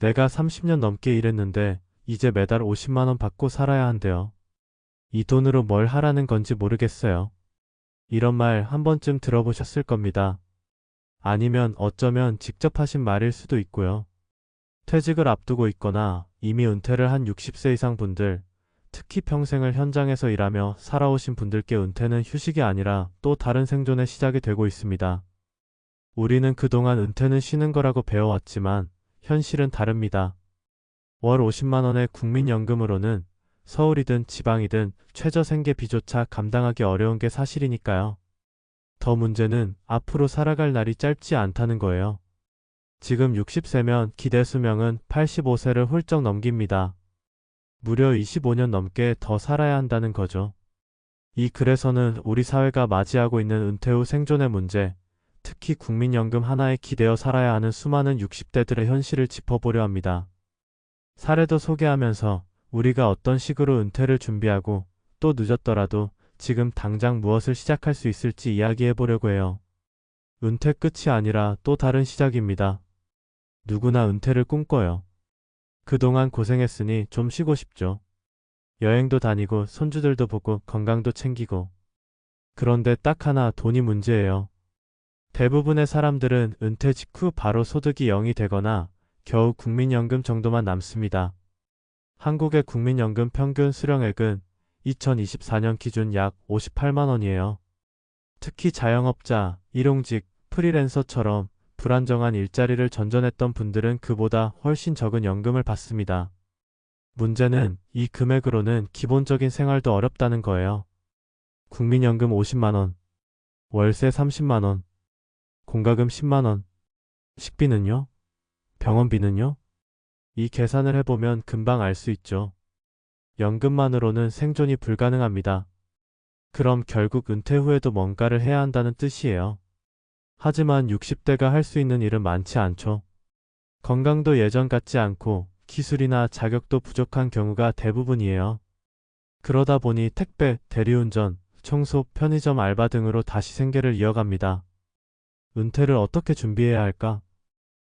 내가 30년 넘게 일했는데 이제 매달 50만 원 받고 살아야 한대요. 이 돈으로 뭘 하라는 건지 모르겠어요. 이런 말 한 번쯤 들어보셨을 겁니다. 아니면 어쩌면 직접 하신 말일 수도 있고요. 퇴직을 앞두고 있거나 이미 은퇴를 한 60세 이상 분들, 특히 평생을 현장에서 일하며 살아오신 분들께 은퇴는 휴식이 아니라 또 다른 생존의 시작이 되고 있습니다. 우리는 그동안 은퇴는 쉬는 거라고 배워왔지만 현실은 다릅니다. 월 50만 원의 국민연금으로는 서울이든 지방이든 최저 생계 비조차 감당하기 어려운 게 사실이니까요. 더 문제는 앞으로 살아갈 날이 짧지 않다는 거예요. 지금 60세면 기대 수명은 85세를 훌쩍 넘깁니다. 무려 25년 넘게 더 살아야 한다는 거죠. 이 글에서는 우리 사회가 맞이하고 있는 은퇴 후 생존의 문제, 특히 국민연금 하나에 기대어 살아야 하는 수많은 60대들의 현실을 짚어보려 합니다. 사례도 소개하면서 우리가 어떤 식으로 은퇴를 준비하고 또 늦었더라도 지금 당장 무엇을 시작할 수 있을지 이야기해 보려고 해요. 은퇴 끝이 아니라 또 다른 시작입니다. 누구나 은퇴를 꿈꿔요. 그동안 고생했으니 좀 쉬고 싶죠. 여행도 다니고 손주들도 보고 건강도 챙기고. 그런데 딱 하나 돈이 문제예요. 대부분의 사람들은 은퇴 직후 바로 소득이 0이 되거나 겨우 국민연금 정도만 남습니다. 한국의 국민연금 평균 수령액은 2024년 기준 약 58만 원이에요. 특히 자영업자, 일용직, 프리랜서처럼 불안정한 일자리를 전전했던 분들은 그보다 훨씬 적은 연금을 받습니다. 문제는 이 금액으로는 기본적인 생활도 어렵다는 거예요. 국민연금 50만원, 월세 30만원, 공과금 10만원, 식비는요? 병원비는요? 이 계산을 해보면 금방 알 수 있죠. 연금만으로는 생존이 불가능합니다. 그럼 결국 은퇴 후에도 뭔가를 해야 한다는 뜻이에요. 하지만 60대가 할 수 있는 일은 많지 않죠. 건강도 예전 같지 않고 기술이나 자격도 부족한 경우가 대부분이에요. 그러다 보니 택배, 대리운전, 청소, 편의점 알바 등으로 다시 생계를 이어갑니다. 은퇴를 어떻게 준비해야 할까?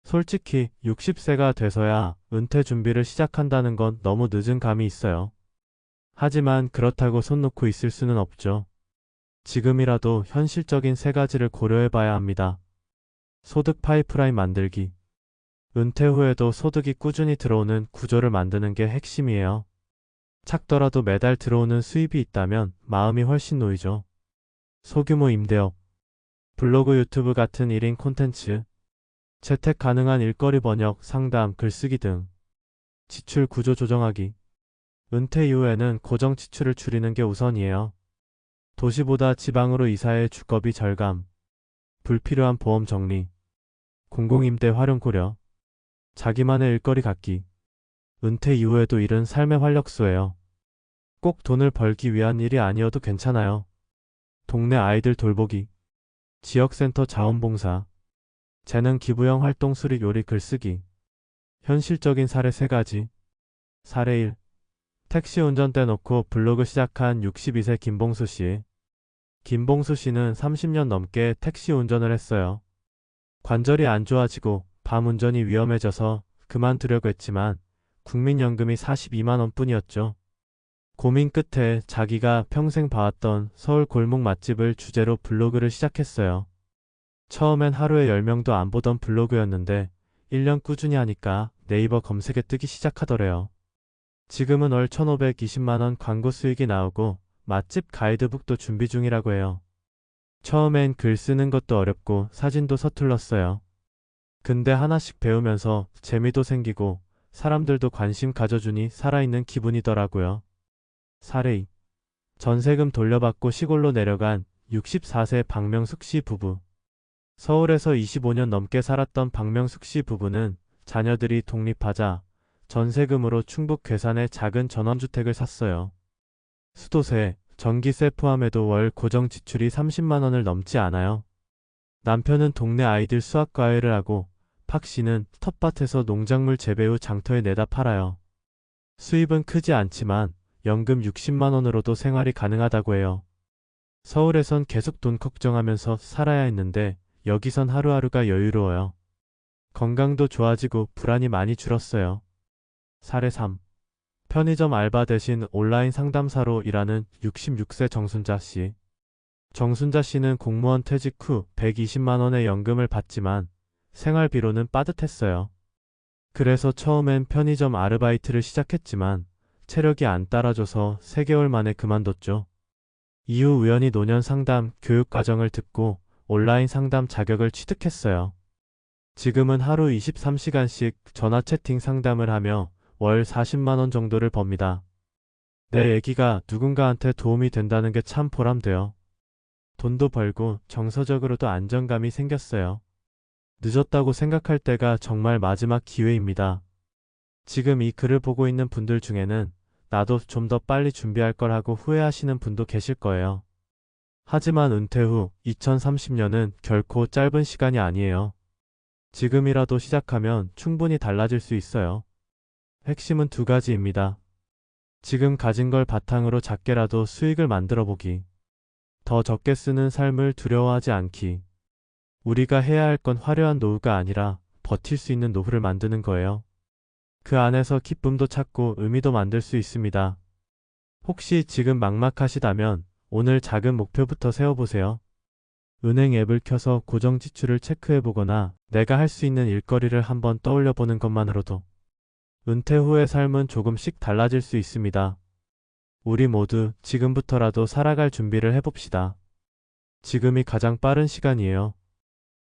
솔직히 60세가 돼서야 은퇴 준비를 시작한다는 건 너무 늦은 감이 있어요. 하지만 그렇다고 손 놓고 있을 수는 없죠. 지금이라도 현실적인 세 가지를 고려해 봐야 합니다. 소득 파이프라인 만들기. 은퇴 후에도 소득이 꾸준히 들어오는 구조를 만드는 게 핵심이에요. 작더라도 매달 들어오는 수입이 있다면 마음이 훨씬 놓이죠. 소규모 임대업, 블로그 유튜브 같은 1인 콘텐츠, 재택 가능한 일거리 번역, 상담, 글쓰기 등 지출 구조 조정하기. 은퇴 이후에는 고정 지출을 줄이는 게 우선이에요. 도시보다 지방으로 이사해 주거비 절감, 불필요한 보험 정리, 공공임대 활용 고려, 자기만의 일거리 갖기. 은퇴 이후에도 일은 삶의 활력소예요. 꼭 돈을 벌기 위한 일이 아니어도 괜찮아요. 동네 아이들 돌보기, 지역센터 자원봉사, 재능 기부형 활동 수립 요리 글쓰기. 현실적인 사례 3가지. 사례 1. 택시 운전대 놓고 블로그 시작한 62세 김봉수 씨. 김봉수 씨는 30년 넘게 택시 운전을 했어요. 관절이 안 좋아지고 밤 운전이 위험해져서 그만두려고 했지만 국민연금이 42만 원 뿐이었죠. 고민 끝에 자기가 평생 봐왔던 서울 골목 맛집을 주제로 블로그를 시작했어요. 처음엔 하루에 10명도 안 보던 블로그였는데 1년 꾸준히 하니까 네이버 검색에 뜨기 시작하더래요. 지금은 월 1520만원 광고 수익이 나오고 맛집 가이드북도 준비 중이라고 해요. 처음엔 글 쓰는 것도 어렵고 사진도 서툴렀어요. 근데 하나씩 배우면서 재미도 생기고 사람들도 관심 가져주니 살아있는 기분이더라고요. 2. 전세금 돌려받고 시골로 내려간 64세 박명숙 씨 부부. 서울에서 25년 넘게 살았던 박명숙 씨 부부는 자녀들이 독립하자 전세금으로 충북 괴산에 작은 전원주택을 샀어요. 수도세, 전기세 포함해도 월 고정 지출이 30만 원을 넘지 않아요. 남편은 동네 아이들 수학 과외를 하고 박 씨는 텃밭에서 농작물 재배 후 장터에 내다 팔아요. 수입은 크지 않지만 연금 60만 원으로도 생활이 가능하다고 해요. 서울에선 계속 돈 걱정하면서 살아야 했는데 여기선 하루하루가 여유로워요. 건강도 좋아지고 불안이 많이 줄었어요. 사례 3. 편의점 알바 대신 온라인 상담사로 일하는 66세 정순자 씨. 정순자 씨는 공무원 퇴직 후 120만원의 연금을 받지만 생활비로는 빠듯했어요. 그래서 처음엔 편의점 아르바이트를 시작했지만 체력이 안 따라줘서 3개월 만에 그만뒀죠. 이후 우연히 노년 상담 교육 과정을 듣고 온라인 상담 자격을 취득했어요. 지금은 하루 23시간씩 전화 채팅 상담을 하며 월 40만원 정도를 법니다. 내 얘기가 누군가한테 도움이 된다는 게 참 보람돼요. 돈도 벌고 정서적으로도 안정감이 생겼어요. 늦었다고 생각할 때가 정말 마지막 기회입니다. 지금 이 글을 보고 있는 분들 중에는 나도 좀 더 빨리 준비할 걸 하고 후회하시는 분도 계실 거예요. 하지만 은퇴 후 2030년은 결코 짧은 시간이 아니에요. 지금이라도 시작하면 충분히 달라질 수 있어요. 핵심은 두 가지입니다. 지금 가진 걸 바탕으로 작게라도 수익을 만들어 보기. 더 적게 쓰는 삶을 두려워하지 않기. 우리가 해야 할 건 화려한 노후가 아니라 버틸 수 있는 노후를 만드는 거예요. 그 안에서 기쁨도 찾고 의미도 만들 수 있습니다. 혹시 지금 막막하시다면 오늘 작은 목표부터 세워보세요. 은행 앱을 켜서 고정 지출을 체크해보거나 내가 할 수 있는 일거리를 한번 떠올려보는 것만으로도 은퇴 후의 삶은 조금씩 달라질 수 있습니다. 우리 모두 지금부터라도 살아갈 준비를 해봅시다. 지금이 가장 빠른 시간이에요.